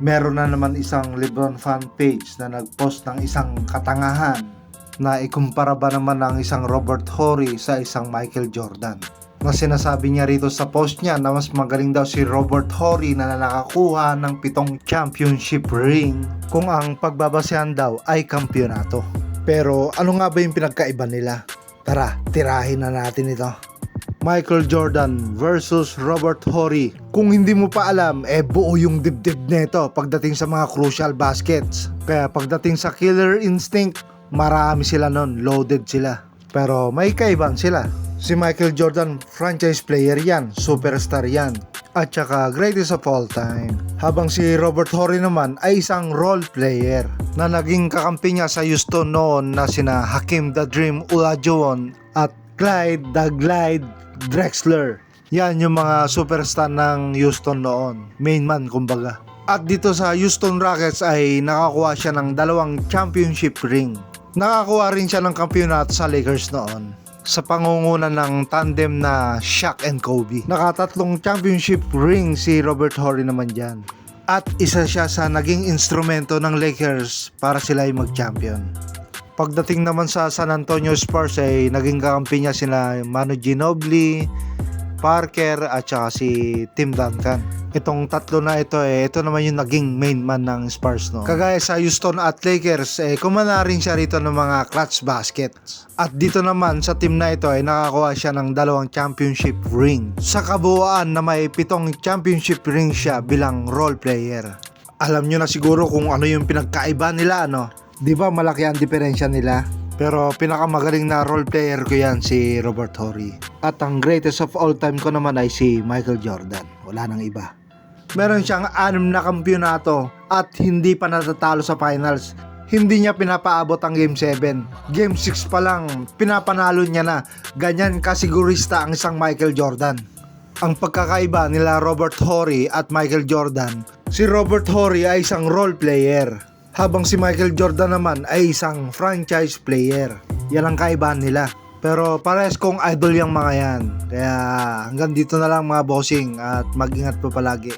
meron na naman isang Lebron fan page na nagpost ng isang katangahan na ikumpara ba naman ng isang Robert Horry sa isang Michael Jordan. Na sinasabi niya rito sa post niya na mas magaling daw si Robert Horry na nakakuha ng pitong championship ring kung ang pagbabasehan daw ay kampyonato. Pero ano nga ba yung pinagkaiba nila? Tara, tirahin na natin ito. Michael Jordan versus Robert Horry. Kung hindi mo pa alam, eh buo yung dibdib nito pagdating sa mga crucial baskets. Kaya pagdating sa killer instinct, marami sila nun, loaded sila. Pero may kaibahan sila. Si Michael Jordan, franchise player yan, superstar yan. At saka greatest of all time. Habang si Robert Horry naman ay isang role player na naging kakampi niya sa Houston noon na sina Hakim the Dream Olajuwon at Clyde the Glide Drexler. Yan yung mga superstar ng Houston noon. Main man kumbaga. At dito sa Houston Rockets ay nakakuha siya ng dalawang championship ring. Nakakuha rin siya ng kampyonato sa Lakers noon sa pangunguna ng tandem na Shaq and Kobe. Nakatatlong championship ring si Robert Horry naman dyan. At isa siya sa naging instrumento ng Lakers para sila ay mag-champion. Pagdating naman sa San Antonio Spurs ay naging kakampi niya sila Manu Ginobili, Parker at saka si Tim Duncan. Itong tatlo na ito eh, ito naman yung naging main man ng Spurs no. Kagaya sa Houston at Lakers eh, kumana rin siya rito ng mga clutch baskets. At dito naman sa team na ito ay nakakuha siya ng dalawang championship ring. Sa kabuuan na may pitong championship ring siya bilang role player. Alam nyo na siguro kung ano yung pinagkaiba nila ano. Di ba malaki ang diferensya nila? Pero pinakamagaling na role player ko yan si Robert Horry. At ang greatest of all time ko naman ay si Michael Jordan. Wala nang iba. Meron siyang anim na kampyonato at hindi pa natatalo sa finals. Hindi niya pinapaabot ang Game 7. Game 6 pa lang, pinapanalo niya na. Ganyan kasigurista ang isang Michael Jordan. Ang pagkakaiba nila Robert Horry at Michael Jordan, si Robert Horry ay isang role player habang si Michael Jordan naman ay isang franchise player. Yan ang kaibahan nila. Pero pares kong idol yung mga yan. Kaya hanggang dito na lang mga bossing at mag-ingat po palagi.